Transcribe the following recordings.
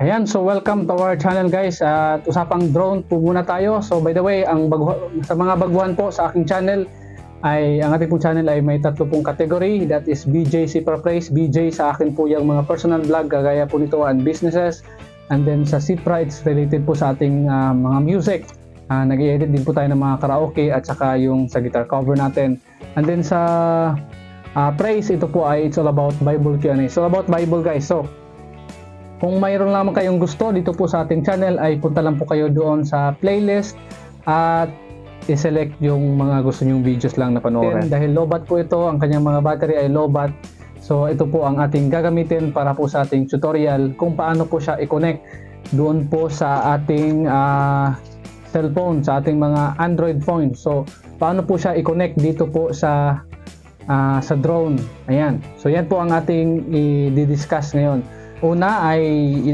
Ayan, so welcome to our channel guys. At usapang drone po muna tayo. So by the way, ang bagu- sa mga baguhan po sa aking channel ay ang ating pong channel ay may tatlo pong category. That is BJ Super Praise. BJ sa akin po yung mga personal vlog kagaya po nito and businesses. And then sa Cipra, it's related po sa ating ah, mga music. Uh, Nag-edit din po tayo ng mga karaoke at saka yung sa guitar cover natin. And then sa ah, Praise, ito po ay it's all about Bible Q&A. It's all about Bible guys. So, kung mayroon lamang kayong gusto dito po sa ating channel ay punta lang po kayo doon sa playlist at i-select yung mga gusto nyong videos lang na panoorin. Dahil lobat po ito, ang kanyang mga battery ay lobat. So ito po ang ating gagamitin para po sa ating tutorial kung paano po siya i-connect doon po sa ating ah, cellphone, sa ating mga Android phone. So paano po siya i-connect dito po sa ah, sa drone. Ayan. So yan po ang ating i-discuss ngayon. Una ay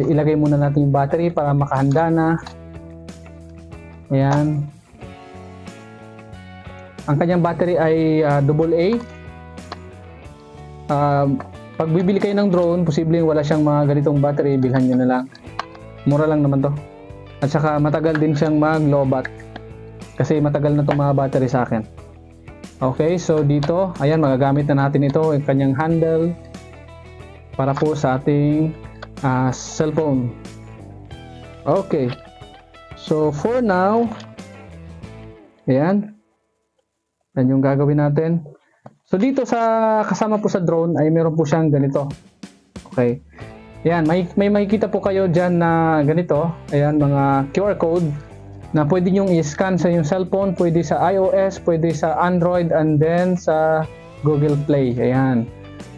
ilagay muna natin yung battery para makahanda na. Ayan. Ang kanyang battery ay ah, AA. Um, pag bibili kayo ng drone, posibleng wala siyang mga ganitong battery, bilhan nyo na lang. Mura lang naman to. At saka matagal din siyang mag-lowbat. Kasi matagal na itong mga battery sa akin. Okay, so dito, ayan, magagamit na natin ito, yung kanyang handle para po sa ating ah, cellphone. Okay. So for now, ayan. Yan yung gagawin natin. So dito sa kasama po sa drone ay meron po siyang ganito. Okay. Ayan, may, may makikita po kayo dyan na ganito. Ayan, mga QR code na pwede nyong i-scan sa yung cellphone, pwede sa iOS, pwede sa Android, and then sa Google Play. Ayan.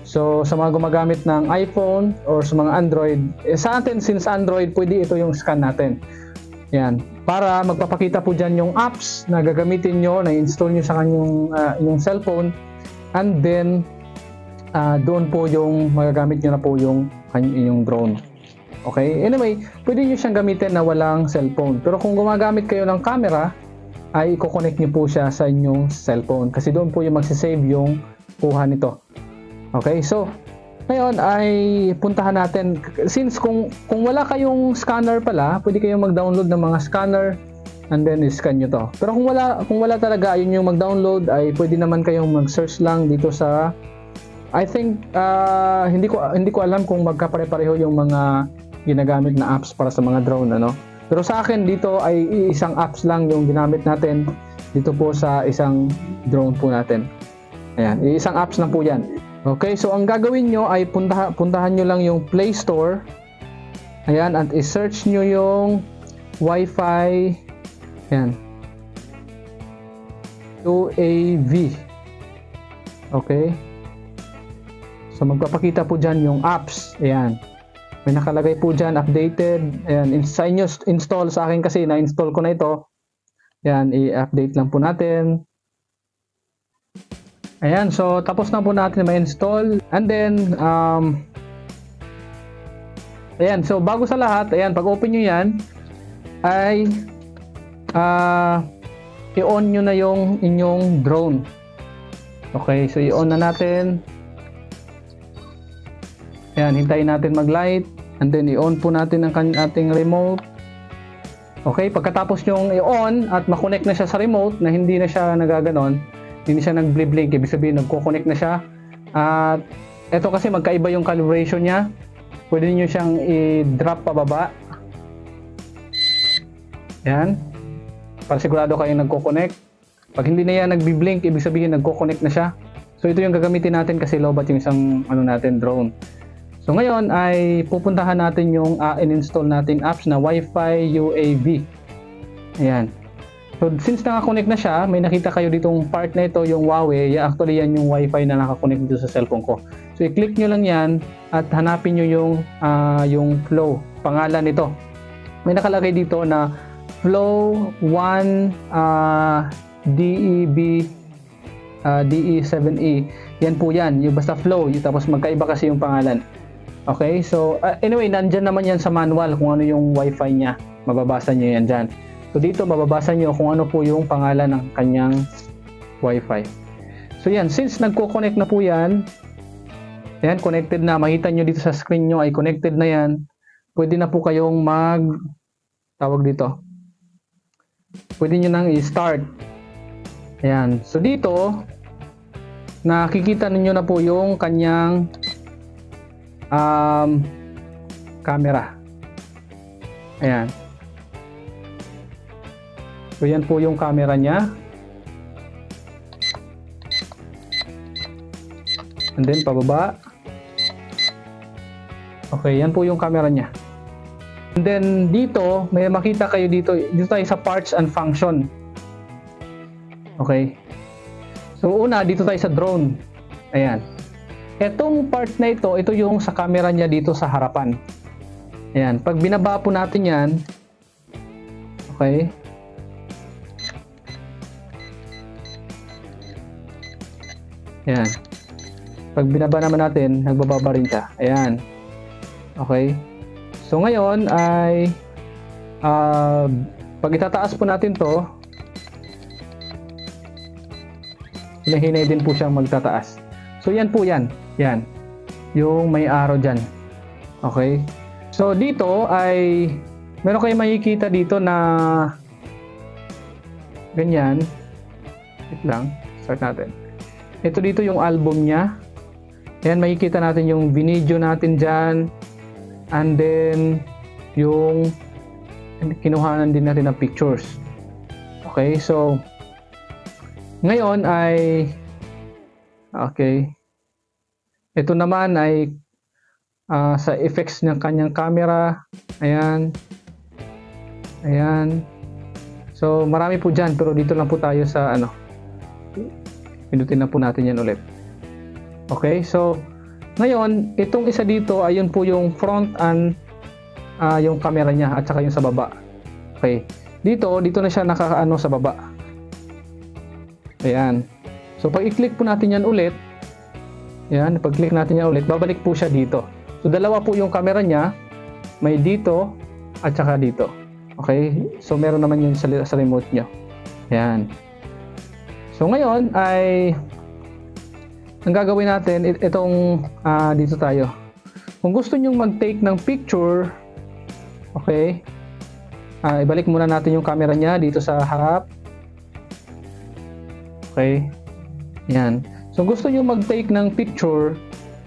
So, sa mga gumagamit ng iPhone or sa mga Android, eh, sa atin, since Android, pwede ito yung scan natin. Yan. Para magpapakita po dyan yung apps na gagamitin nyo, na install nyo sa kanyang ah, inyong cellphone. And then, ah, doon po yung magagamit nyo na po yung inyong drone. Okay? Anyway, pwede nyo siyang gamitin na walang cellphone. Pero kung gumagamit kayo ng camera, ay i-connect nyo po siya sa inyong cellphone. Kasi doon po yung magsisave yung kuha nito. Okay, so ngayon ay puntahan natin since kung kung wala kayong scanner pala, pwede kayong mag-download ng mga scanner and then i-scan nyo to. Pero kung wala kung wala talaga ayun yung mag-download ay pwede naman kayong mag-search lang dito sa I think ah, hindi ko hindi ko alam kung magkapare-pareho yung mga ginagamit na apps para sa mga drone ano. Pero sa akin dito ay isang apps lang yung ginamit natin dito po sa isang drone po natin. Ayan, isang apps lang po 'yan. Okay, so ang gagawin nyo ay puntahan, puntahan nyo lang yung Play Store. Ayan, at i-search nyo yung Wi-Fi. Ayan. UAV. Okay. So magpapakita po dyan yung apps. Ayan. May nakalagay po dyan, updated. Ayan, sa inyo install sa akin kasi na-install ko na ito. Ayan, i-update lang po natin. Ayan, so tapos na po natin ma-install. And then, um, ayan, so bago sa lahat, ayan, pag open nyo yan, ay, ah, i-on nyo na yung inyong drone. Okay, so i-on na natin. Ayan, hintayin natin mag-light. And then, i-on po natin ang ating remote. Okay, pagkatapos nyong i-on at makonect na siya sa remote na hindi na siya nagaganon, hindi siya nag-blink, ibig sabihin nagko-connect na siya. At ito kasi magkaiba yung calibration niya. Pwede niyo siyang i-drop pababa. Yan. Para sigurado kayong nagko-connect. Pag hindi na yan nagbi-blink, ibig sabihin nagko-connect na siya. So ito yung gagamitin natin kasi lobat yung isang ano natin drone. So ngayon ay pupuntahan natin yung uh, in-install nating apps na Wi-Fi UAV. Ayan. So since naka-connect na siya, may nakita kayo ditong part na ito, yung Huawei. Actually yan yung Wi-Fi na naka-connect dito sa cellphone ko. So i-click nyo lang yan at hanapin nyo yung, ah, yung flow, pangalan nito. May nakalagay dito na Flow 1 ah, DEB ah, DE7E. Yan po yan, yung basta flow, yung, tapos magkaiba kasi yung pangalan. Okay, so uh, anyway, nandyan naman yan sa manual kung ano yung wifi niya. Mababasa nyo yan dyan. So dito, mababasa nyo kung ano po yung pangalan ng kanyang wifi. So yan, since nagko-connect na po yan, yan, connected na. Makita nyo dito sa screen nyo ay connected na yan. pwede na po kayong mag tawag dito. Pwede nyo nang i-start. Ayan. So dito, nakikita ninyo na po yung kanyang um, camera. Ayan. So yan po yung camera niya. And then pababa. Okay, yan po yung camera niya. And then dito, may makita kayo dito, dito tayo sa parts and function. Okay. So una, dito tayo sa drone. Ayan. Etong part na ito, ito yung sa camera niya dito sa harapan. Ayan. Pag binaba po natin yan, okay, Ayan. Pag binaba naman natin, nagbababa rin siya. Ayan. Okay. So ngayon ay uh, pag itataas po natin to, hinahinay din po siyang magtataas. So yan po yan. Yan. Yung may arrow dyan. Okay. So dito ay meron kayong makikita dito na ganyan. Wait lang. Start natin. Ito dito yung album niya. Ayan, makikita natin yung video natin dyan. And then, yung kinuhanan din natin ng pictures. Okay, so, ngayon ay, okay, ito naman ay uh, sa effects ng kanyang camera. Ayan. Ayan. So, marami po dyan, pero dito lang po tayo sa ano, Pindutin na po natin yan ulit. Okay, so ngayon, itong isa dito, ayun po yung front and uh, yung camera niya at saka yung sa baba. Okay. Dito, dito na siya nakakaano sa baba. Ayan. So pag i-click po natin yan ulit, yan, pag-click natin yan ulit, babalik po siya dito. So dalawa po yung camera niya, may dito at saka dito. Okay? So meron naman yun sa, sa remote niyo. Ayan. So ngayon ay ang gagawin natin itong uh, dito tayo. Kung gusto niyo mag-take ng picture, okay? Uh, ibalik muna natin yung camera niya dito sa harap. Okay? Yan. So gusto niyo mag-take ng picture,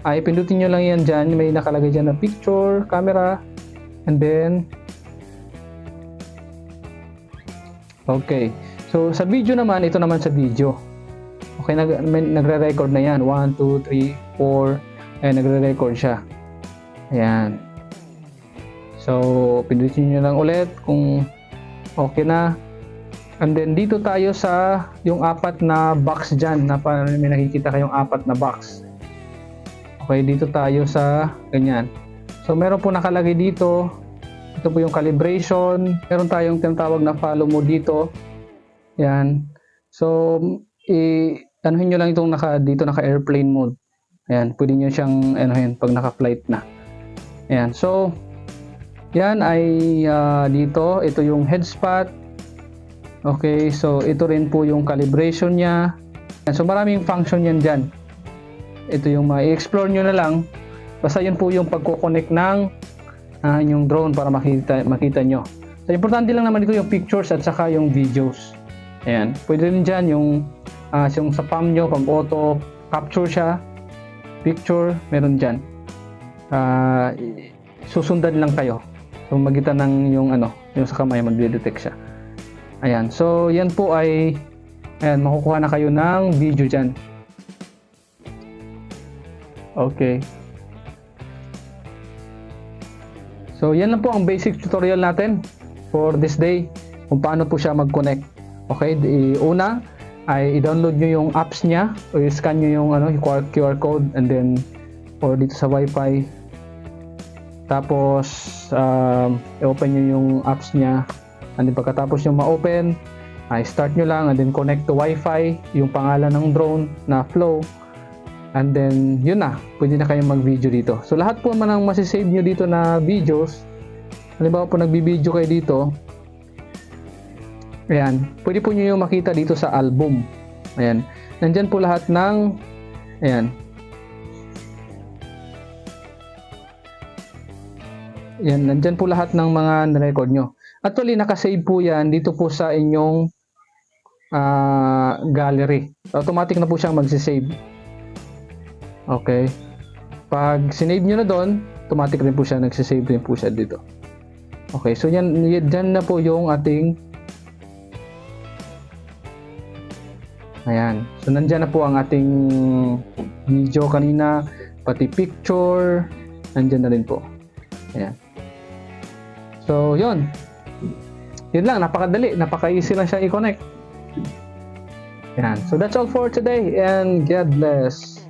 ay pindutin niyo lang yan diyan, may nakalagay diyan na picture, camera, and then Okay. So, sa video naman, ito naman sa video. Okay, nag, nagre-record na yan. 1, 2, 3, 4. Ayan, nagre-record siya. Ayan. So, pindutin nyo lang ulit kung okay na. And then, dito tayo sa yung apat na box dyan. Na may nakikita kayong apat na box. Okay, dito tayo sa ganyan. So, meron po nakalagay dito. Ito po yung calibration. Meron tayong tinatawag na follow mo dito yan. So, i anuhin nyo lang itong naka, dito naka airplane mode. Ayan, pwede nyo siyang anuhin pag naka-flight na. Ayan, so, yan ay uh, dito. Ito yung head spot. Okay, so ito rin po yung calibration niya. Ayan, so maraming function yan dyan. Ito yung ma-explore nyo na lang. Basta yun po yung pagkoconnect ng uh, yung drone para makita, makita nyo. So, importante lang naman dito yung pictures at saka yung videos. Ayan. Pwede rin dyan yung, uh, yung sa palm nyo, pag auto capture siya, picture, meron dyan. Uh, susundan lang kayo. So magitan ng yung ano, yung sa kamay magde-detect siya. Ayan. So yan po ay ayan, makukuha na kayo ng video dyan. Okay. So yan lang po ang basic tutorial natin for this day kung paano po siya mag-connect Okay, di, una ay i-download nyo yung apps niya o i-scan nyo yung ano, yung QR code and then or dito sa wifi. Tapos um, i-open nyo yung apps niya. And then pagkatapos nyo ma-open ay start nyo lang and then connect to wifi yung pangalan ng drone na flow. And then yun na pwede na kayong mag video dito. So lahat po man ang masisave nyo dito na videos. Halimbawa po nagbi-video kayo dito Ayan. Pwede po nyo yung makita dito sa album. Ayan. Nandyan po lahat ng Ayan. Yan, nandyan po lahat ng mga record nyo. Actually, nakasave po yan dito po sa inyong ah, gallery. Automatic na po siyang magsisave. Okay. Pag sinave nyo na doon, automatic rin po siya, nagsisave rin po siya dito. Okay, so yan, yan na po yung ating Ayan. So, nandyan na po ang ating video kanina, pati picture, nandyan na rin po. Ayan. So, yun. Yun lang, napakadali, napaka-easy lang siya i-connect. Ayan. So, that's all for today and God bless.